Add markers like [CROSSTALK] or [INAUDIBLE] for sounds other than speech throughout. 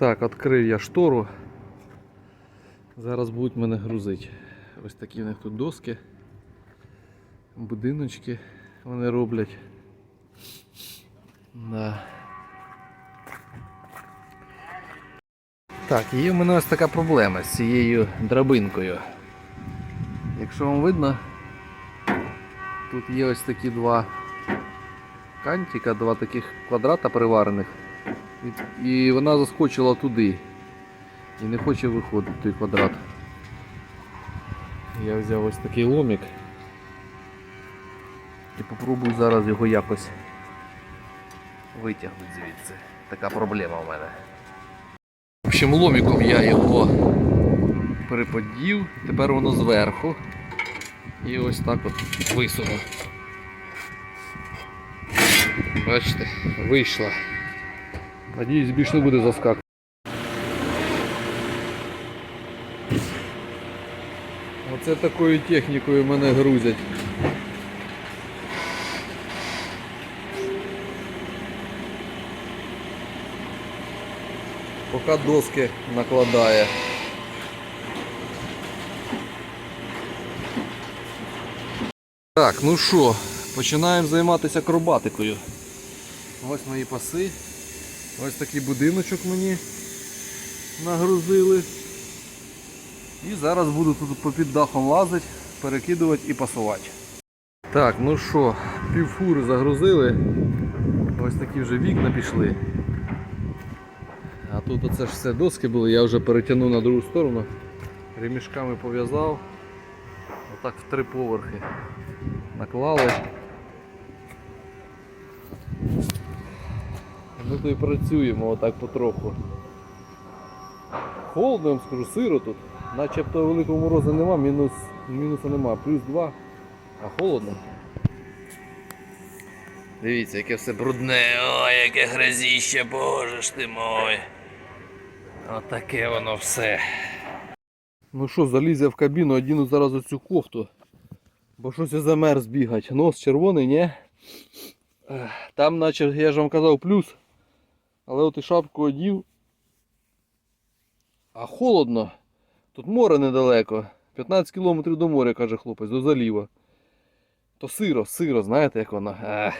Так, відкрив я штору. Зараз будуть мене грузити. Ось такі в них тут доски. Будиночки вони роблять. Да. Так, є в мене ось така проблема з цією драбинкою. Якщо вам видно, тут є ось такі два кантика, два таких квадрата приварених. І, вона заскочила туди. І не хоче виходити той квадрат. Я взяв ось такий ломик і попробую зараз його якось витягнути звідси. Така проблема в мене. В общем, ломиком я його приподів, тепер воно зверху. І ось так от висунув. Бачите, вийшла. Надіюсь, більше не буде заскакувати. Оце такою технікою мене грузять. Поки доски накладає. Так, ну що, починаємо займатися акробатикою. Ось мої паси. Ось такий будиночок мені нагрузили. І зараз буду тут попід дахом лазити, перекидувати і пасувати. Так, ну що, півфури загрузили. Ось такі вже вікна пішли. А тут оце ж все доски були, я вже перетягнув на другу сторону. Ремішками пов'язав. Отак в три поверхи наклали. Тут і працюємо отак потроху. Холодно, скажу, сиро тут. Начебто великого морозу нема, мінус, мінуса нема, плюс 2, а холодно. Дивіться, яке все брудне, ой, яке грязіще, боже ж ти мой. Отаке воно все. Ну що, заліз я в кабіну, одіну зараз оцю кофту. Бо щось я замерз бігать. Нос червоний, ні? Там наче, я ж вам казав, плюс. Але от і шапку одів. А холодно. Тут море недалеко. 15 кілометрів до моря, каже хлопець, до заліва. То сиро, сиро, знаєте як воно. Ех.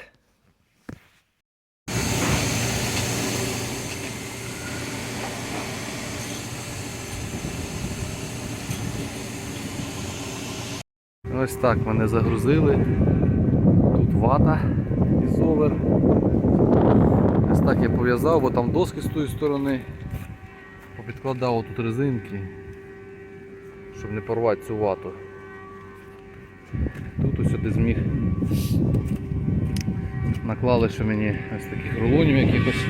Ось так мене загрузили. Тут вата ізовер. Ось так я пов'язав, бо там доски з тої сторони. Попідкладав тут резинки, щоб не порвати цю вату. Тут ось сюди зміг. Наклали ще мені ось таких рулонів якихось.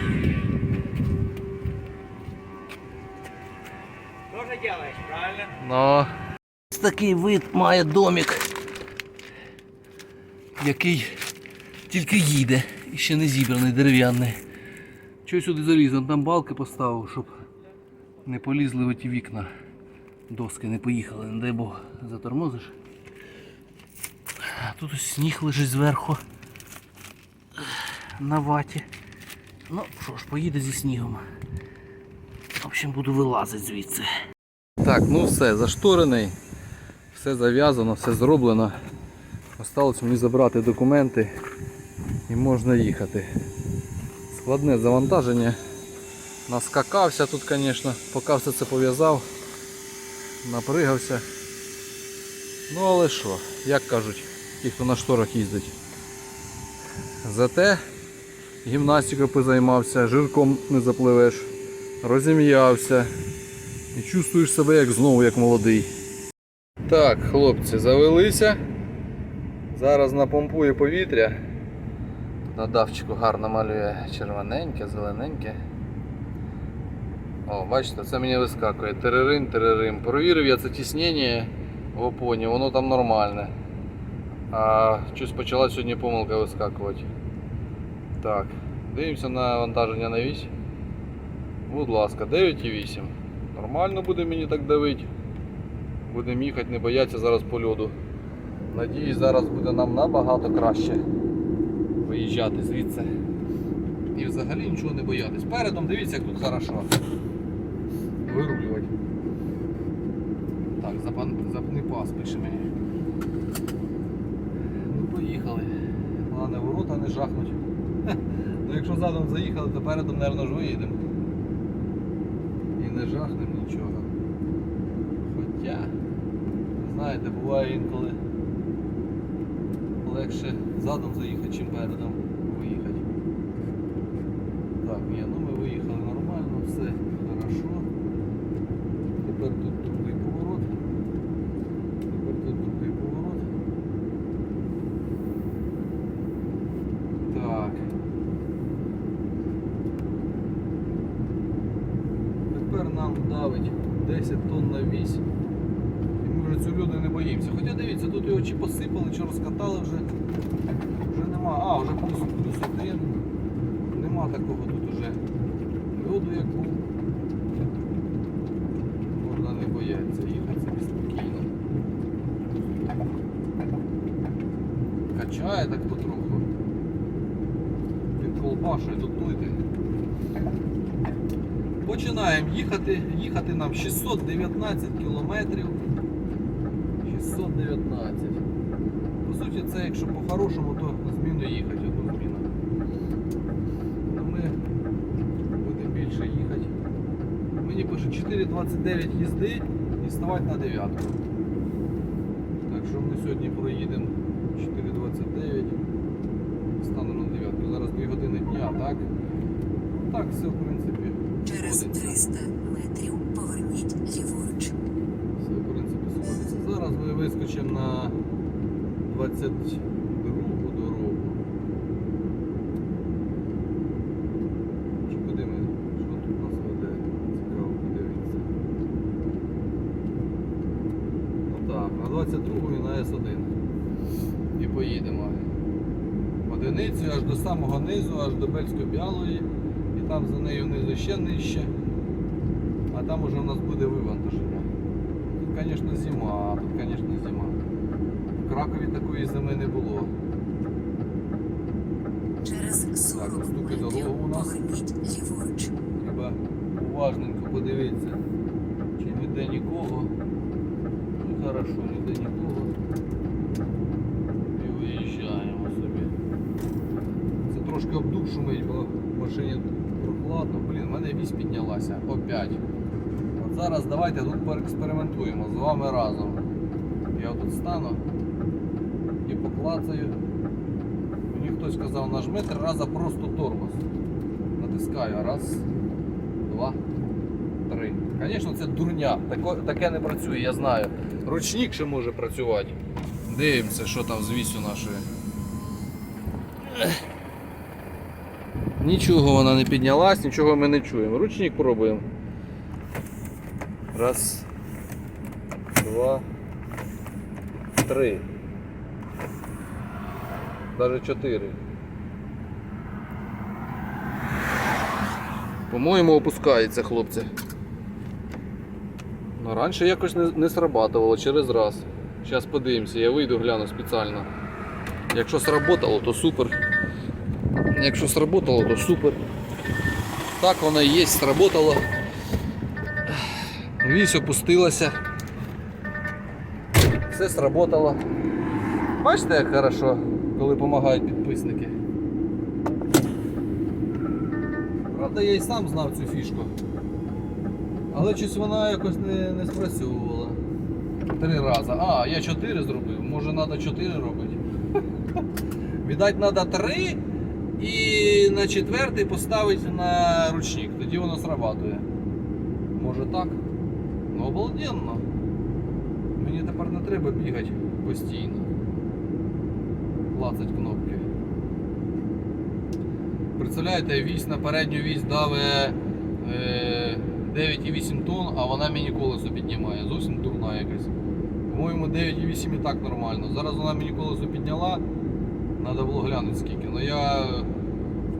Тоже делаешь, правильно? Ну, ось такий вид має домик, який тільки їде і ще не зібраний дерев'яний. Чого сюди заліз? Он Там балки поставив, щоб не полізли в ті вікна. Доски не поїхали, не дай Бог, затормозиш. Тут ось сніг лежить зверху на ваті. Ну що ж, поїде зі снігом. В общем, буду вилазити звідси. Так, ну все, зашторений, все зав'язано, все зроблено. Осталось мені забрати документи і можна їхати. Складне завантаження. Наскакався тут, звісно, поки все це пов'язав, напригався. Ну але що, як кажуть ті, хто на шторах їздить. Зате гімнастикою позаймався, жирком не запливеш, розім'явся. І чувствуєш себе як знову як молодий. Так, хлопці, завелися. Зараз напомпує повітря. На давчику гарно малює червоненьке, зелененьке. О, бачите, це мені вискакує. Терерин, терерин. Провірив я це тіснення в опоні, воно там нормальне. А щось почала сьогодні помилка вискакувати. Так, дивимося на вантаження на вісь. Будь ласка, 9,8. Нормально буде мені так давити. Будемо їхати, не бояться зараз по льоду. Надіюсь, зараз буде нам набагато краще виїжджати звідси. І взагалі нічого не боятись. Передом дивіться, як тут хорошо. вирулювати. Так, запни пас, пише мені. Ну поїхали. Головне ворота не жахнуть. Ну якщо задом заїхали, то передом, мабуть, ж виїдемо. І не жахнемо нічого. Хоча, знаєте, буває інколи легше задом заїхати, чим передом виїхати. Так, ні, ну ми виїхали нормально, все хорошо. Тепер тут другий поворот. Тепер тут другий поворот. Так. Тепер нам давить 10 тонн на вісь. І ми вже цю люди не боїмося. Дивіться, тут його чи посипали, чи розкатали вже. Вже нема. А, вже плюс, плюс один. Нема такого тут уже льоду, як був. Можна не боятися їхати собі спокійно. Качає так потроху. Він колбашує тут плити. Починаємо їхати. Їхати нам 619 кілометрів. 619. По суті, це якщо по-хорошому, то зміну їхати одну зміну. Ну, ми будемо більше їхати. Мені пише 4,29 їзди і вставати на 9. Так що ми сьогодні проїдемо 4,29 стану на 9. Зараз 2 години дня, так? Так, все в принципі. Через 300 метрів поверніть ліворуч. Зараз ми вискочимо на 22 дорогу. Чи куди ми? Що тут нас веде? Цікаво подивитися. Ну так, на 22 і на С1. І поїдемо. Одиницю аж до самого низу, аж до Бельсько-Білої. І там за нею внизу ще нижче. А там уже у нас буде вивантаження. Тут, звісно, зима, тут, звісно, зима. В Кракові такої зими не було. Через 40 наступна метрів дорога у нас. ліворуч. Треба уважненько подивитися, чи ніде нікого. Ну хорошо, ніде нікого. І виїжджаємо собі. Це трошки обдув шумить, бо в машині прохладно. Блін, в мене вісь піднялася. Опять. Зараз давайте тут поекспериментуємо з вами разом. Я тут стану і поклацаю. Мені хтось сказав, нажми три рази просто тормоз. Натискаю. Раз, два, три. Звісно, це дурня. Таке не працює, я знаю. Ручник ще може працювати. Дивимося, що там з нашої. Нічого вона не піднялась, нічого ми не чуємо. Ручник пробуємо. Раз, два, три. Даже чотири. По-моєму, опускається, хлопці. Ну, раніше якось не, не срабатувало через раз. Зараз подивимося, я вийду гляну спеціально. Якщо сработало, то супер. Якщо сработало, то супер. Так воно і є, сработало. Вісь опустилася. Все сработало. Бачите, як хорошо, коли допомагають підписники. Правда, я і сам знав цю фішку. Але щось вона якось не, не спрацьовувала. Три рази. А, я чотири зробив. Може треба чотири робити. [LAUGHS] Віддать треба три і на четвертий поставити на ручник. Тоді воно срабатує. Може так? Ну обалденно. Мені тепер не треба бігати постійно. Клацать кнопки. Представляєте, вісь на передню вісь даве е, 9,8 тонн, а вона мені колесо піднімає. Зовсім дурна якась. По-моєму, 9,8 і так нормально. Зараз вона мені колесо підняла. Треба було глянути скільки. Ну я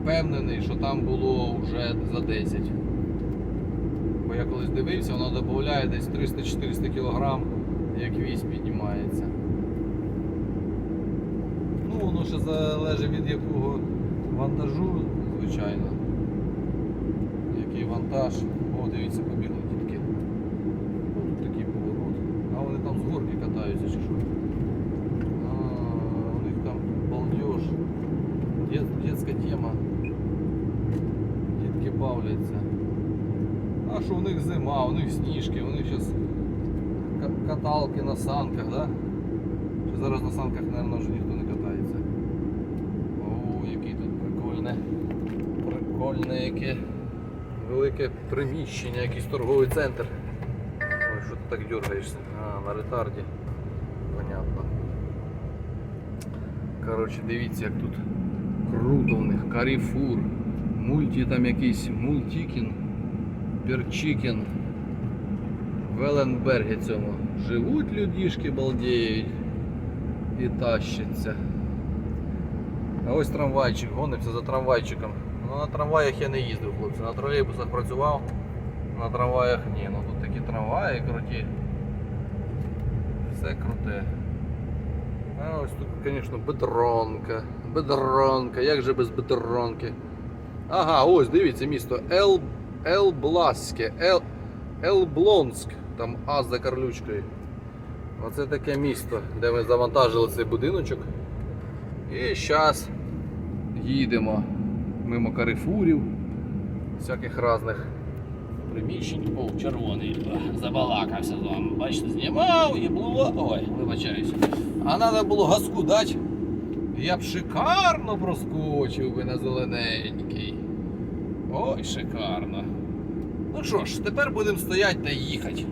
впевнений, що там було вже за 10. Колись дивився, воно додає десь 300-400 кг, як вісь піднімається. Ну, воно ще залежить від якого вантажу, звичайно. Який вантаж. О, дивіться, побігли дітки. ставляться. А що у них зима, у них сніжки, них зараз каталки на санках, да? Чи зараз на санках, мабуть, вже ніхто не катається. О, який тут прикольне. Прикольне яке велике приміщення, якийсь торговий центр. Ой, що ти так дергаєшся? А, на ретарді. Понятно. Коротше, дивіться, як тут круто в них. Каріфур. Мульті там якийсь мультікін. Перчикін. В Еленбергі цьому. Живуть людішки, балдіють і тащаться. А ось трамвайчик, гонимося за трамвайчиком. Ну на трамваях я не їздив, хлопці. На тролейбусах працював, на трамваях ні. Ну тут такі трамваї круті. Все круте. А ось тут, звісно, бедронка. Бедронка, як же без бедронки? Ага, ось дивіться місто Ел... Елблаське, Ел... Елблонськ, там А за карлючкою. Оце таке місто, де ми завантажили цей будиночок. І зараз їдемо мимо карифурів, всяких різних приміщень. О, червоний. Забалакався з вами. Бачите, знімав і було. Ой, вибачаюся. А треба було газку дати. Я б шикарно проскочив би на зелененький. Ой, шикарно. Ну що ж, тепер будемо стояти та їхати.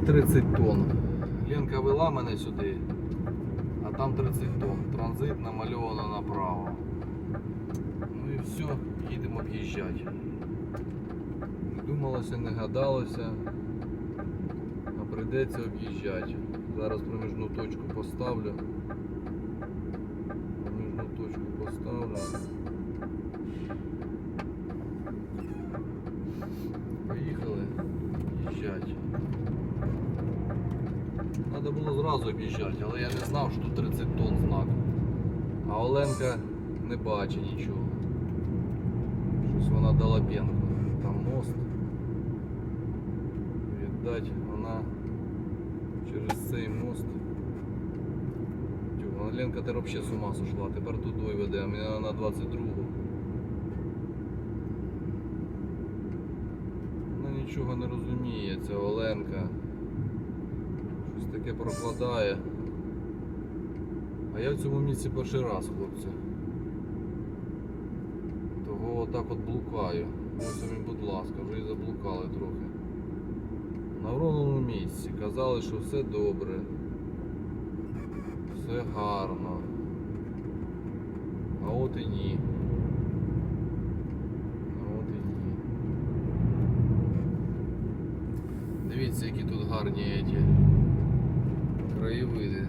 Знак 30 тонн. Ленка вела мене сюди, а там 30 тонн. Транзит намальовано направо. Ну і все, їдемо об'їжджати. Не думалося, не гадалося, а прийдеться об'їжджати. Зараз проміжну точку поставлю. Проміжну точку поставлю. Поїхали їжджати. Треба було зразу об'їжджати, але я не знав, що тут 30 тонн знак. А Оленка не бачить нічого. Щось вона дала п'янку. Там мост. Віддать вона через цей мост. Ленка тепер взагалі з ума сошла. Тепер туди веде, а мене на 22-го. Вона нічого не розуміє, ця Оленка. Таке прокладає. А я в цьому місці перший раз, хлопці. Того отак от блукаю. Ось мені, будь ласка, вже і заблукали трохи. На вровному місці. Казали, що все добре. Все гарно. А от і ні. А от і ні. Дивіться, які тут гарні эти краєвиди.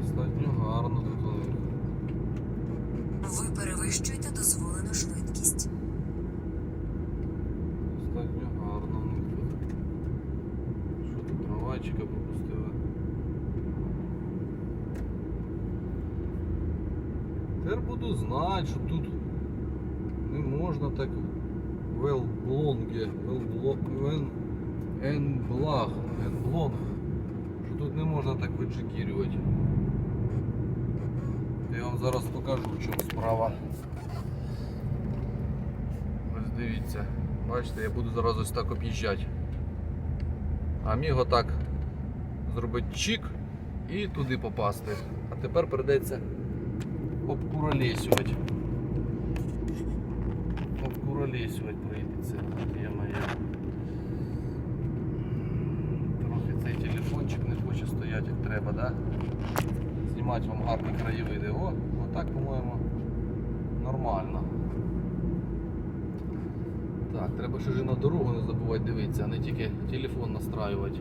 Достатньо гарно тут у них. Ви перевищуєте дозволену швидкість. Достатньо гарно у тут. Що тут трамвайчика пропустили? Тепер буду знати, що тут не можна так велблонге, енблонг, що тут не можна так виджигірювати. Я вам зараз покажу, в чому справа. Ось дивіться. Бачите, я буду зараз ось так об'їжджати. А міг отак зробити чик і туди попасти. А тепер прийдеться обкуролесювати. Обкуролесювати прийдеться. Є моя. Трохи цей телефончик не хоче стояти як треба, да? знімати вам гарні краєвиди. О, отак, по-моєму, нормально. Так, треба ще ж на дорогу не забувати дивитися, а не тільки телефон настраювати.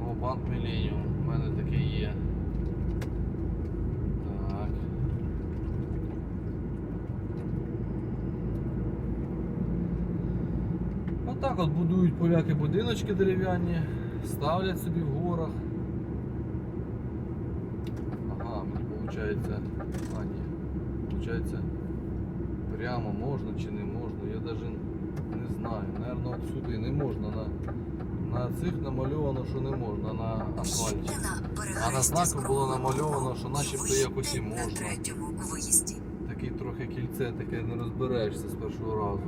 О, банк Міленіум, у мене такий є. Так. Отак от будують поляки будиночки дерев'яні, ставлять собі в горах. Виходить. А, ні. Виходить, прямо можна чи не можна, я навіть не знаю. Наверно, отсюди не можна. На, на цих намальовано, що не можна на асфальті. А на знаку було намальовано, що начебто якось і можна. Такий трохи кільце, таке не розберешся з першого разу.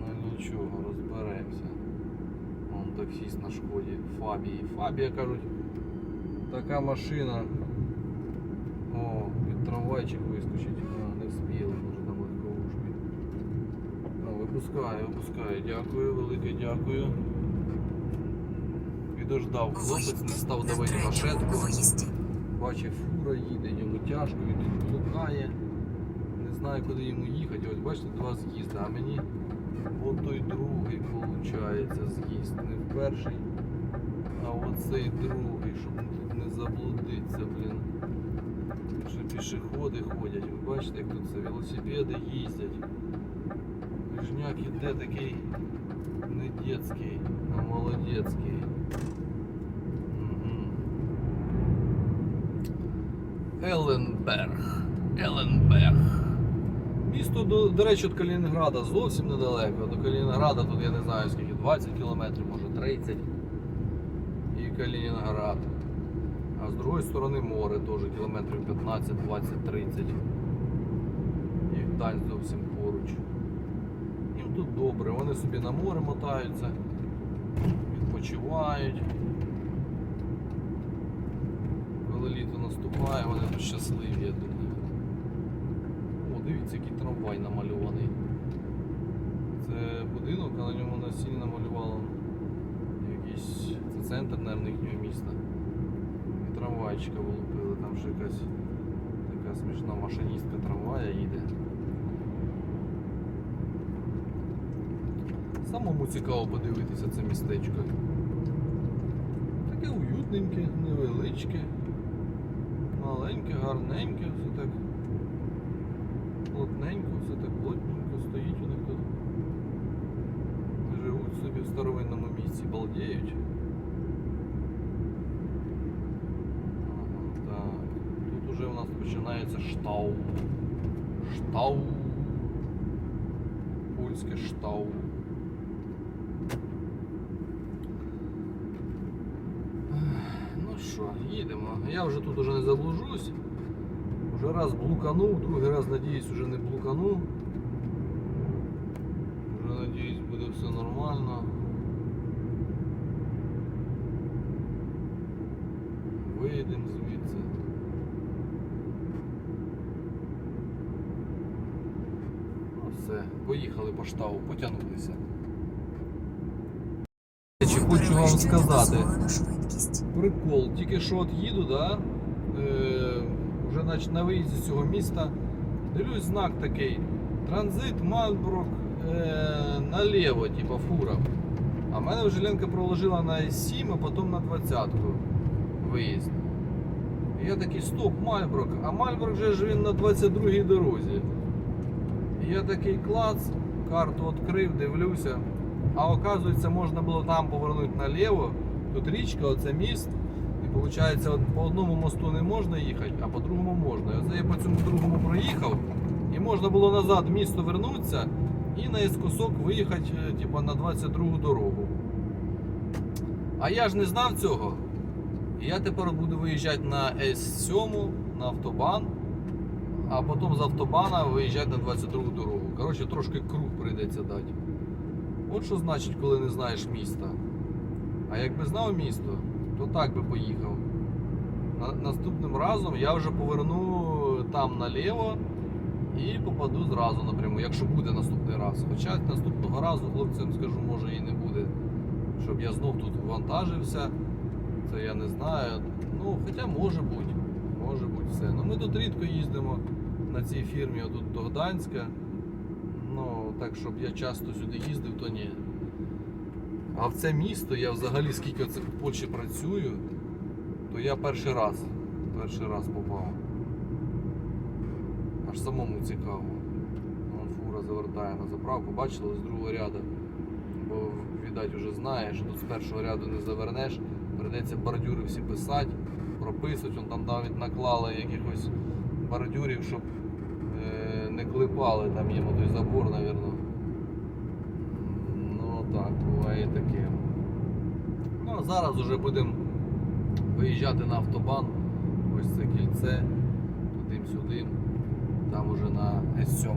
Ну нічого, розберемося. Вон таксіст на шкоді. Фабії. Фабія кажуть, така машина. О, під трамвайчик вискочить. А, не вспіли, може там легковушки. Ну, випускає, випускає. Дякую, велике дякую. Підождав хлопець, не став давати машетку. виїзді. Фура їде, йому тяжко, він тут блукає. Не знаю, куди йому їхати. Ось бачите, два з'їзди, а мені от той другий виходить з'їзд. Не в перший, а оцей другий, щоб тут не заблудитися, блін. Ще пішоходи ходять, ви бачите, як тут це велосипеди їздять. Движняк іде такий не детський, а молодецький. Еленберг. Еленберг. Місто, до, до речі, від Калінінграда зовсім недалеко. До Калінінграда тут я не знаю скільки, 20 кілометрів, може 30. І Калінінград. А з другої сторони море теж кілометрів 15, 20, 30. І Гдань зовсім поруч. Їм тут добре, вони собі на море мотаються, відпочивають. Коли літо наступає, вони тут щасливі, я думаю. О, дивіться, який трамвай намальований. Це будинок, а на ньому на стіні намалювало якийсь. Це центр, мабуть, їхнього міста. Трамвайчика вилупили, там ще якась така смішна машиністка трамвая їде. Самому цікаво подивитися це містечко. Таке уютненьке, невеличке, маленьке, гарненьке, все так плотненько, все так плотненько стоїть у них тут. Живуть собі в старовинному місці, балдіють. Ага, так. Тут уже у нас починається штау. Штау. Польське штау. Ну що, їдемо. Я вже тут уже не заблужусь. Уже раз блуканув, другий раз, надіюсь, уже не блукану. Вже надіюсь, буде все нормально. Вийдемо звідси. Ну все, поїхали по штаву, потягнулися. Чи хочу вам сказати. Прикол, тільки що от їду, да? Е, вже нач- на виїзді з цього міста. Дивлюсь знак такий. Транзит Мальбрук е, наліво, типа фура. А мене вже Ленка проложила на С7, а потім на 20-ку виїзд. І я такий, стоп, Мальбрук, а Мальбрук же ж він на 22-й дорозі. Я такий клац, карту відкрив, дивлюся. А оказується, можна було там повернути наліво. Тут річка, оце міст. І виходить, по одному мосту не можна їхати, а по другому можна. І оце я по цьому другому проїхав. І можна було назад в місто вернутися і наискосок виїхати е, типу, на 22 дорогу. А я ж не знав цього. І я тепер буду виїжджати на С7, на автобан, а потім з автобана виїжджати на 22 дорогу. Коротше, трошки круг прийдеться дати. От що значить, коли не знаєш міста. А якби знав місто, то так би поїхав. Наступним разом я вже поверну там наліво і попаду зразу напряму, якщо буде наступний раз. Хоча наступного разу хлопцям скажу, може і не буде. Щоб я знов тут вантажився. Це я не знаю. Ну, хоча може бути. Може бути все. Ну ми тут рідко їздимо на цій фірмі отут до Гданська. Ну, так, щоб я часто сюди їздив, то ні. А в це місто я взагалі скільки в Польщі працюю, то я перший раз, перший раз попав. Аж самому цікаво. Вон фура завертає на заправку, бачили з другого ряду. бо віддать вже знає, що тут з першого ряду не завернеш. Придеться бордюри всі писати, прописувати. Вон там навіть наклали якихось бордюрів, щоб е, не клепали там їм той забор, напевно. Ну так, буває таке. Ну а зараз вже будемо виїжджати на автобан. Ось це кільце, туди-сюди. Там уже на С7